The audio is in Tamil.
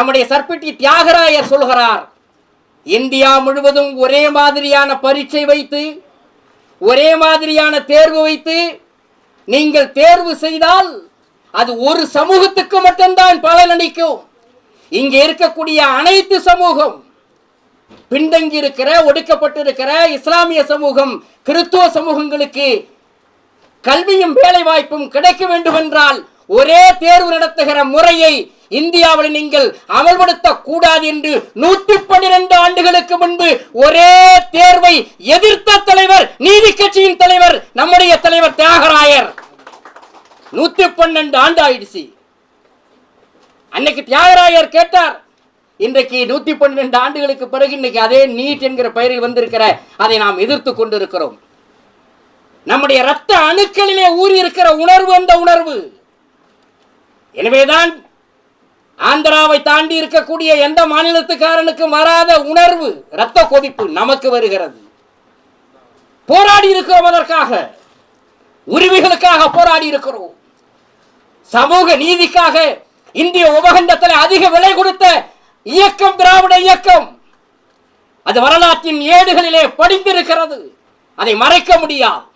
நம்முடைய சர்பிட்டி தியாகராயர் சொல்கிறார் இந்தியா முழுவதும் ஒரே மாதிரியான பரீட்சை வைத்து ஒரே மாதிரியான தேர்வு வைத்து நீங்கள் தேர்வு செய்தால் அது ஒரு சமூகத்துக்கு மட்டும்தான் பலனளிக்கும் இங்கே இருக்கக்கூடிய அனைத்து சமூகம் பின்தங்கி இருக்கிற ஒடுக்கப்பட்டிருக்கிற இஸ்லாமிய சமூகம் கிறிஸ்துவ சமூகங்களுக்கு கல்வியும் வேலை வாய்ப்பும் கிடைக்க வேண்டும் என்றால் ஒரே தேர்வு நடத்துகிற முறையை இந்தியாவில் நீங்கள் அமல்படுத்த கூடாது என்று நூற்றி பன்னிரண்டு ஆண்டுகளுக்கு முன்பு ஒரே தேர்வை எதிர்த்த தலைவர் நீதி கட்சியின் தலைவர் நம்முடைய தலைவர் தியாகராயர். நூத்தி பன்னெண்டு ஆண்டு ஆயிடுச்சு. அன்னைக்கு தியாகராயர் கேட்டார் இன்றைக்கு நூத்தி பன்னிரண்டு ஆண்டுகளுக்கு பிறகு இன்னைக்கு அதே நீட் என்கிற பெயரில் வந்திருக்கிற அதை நாம் எதிர்த்து கொண்டிருக்கிறோம். நம்முடைய ரத்த அணுக்களிலே ஊறி இருக்கிற உணர்வு அந்த உணர்வு. எனவேதான் ஆந்திராவை தாண்டி இருக்கக்கூடிய எந்த மாநிலத்துக்காரனுக்கும் வராத உணர்வு ரத்த கொதிப்பு நமக்கு வருகிறது. போராடி இருக்கிறோம் அதற்காக. உரிமைகளுக்காக போராடி இருக்கிறோம். சமூக நீதிக்காக இந்திய உபகண்டத்தில் அதிக விலை கொடுத்த இயக்கம் திராவிட இயக்கம். அது வரலாற்றின் ஏடுகளிலே படிந்திருக்கிறது. அதை மறைக்க முடியாது.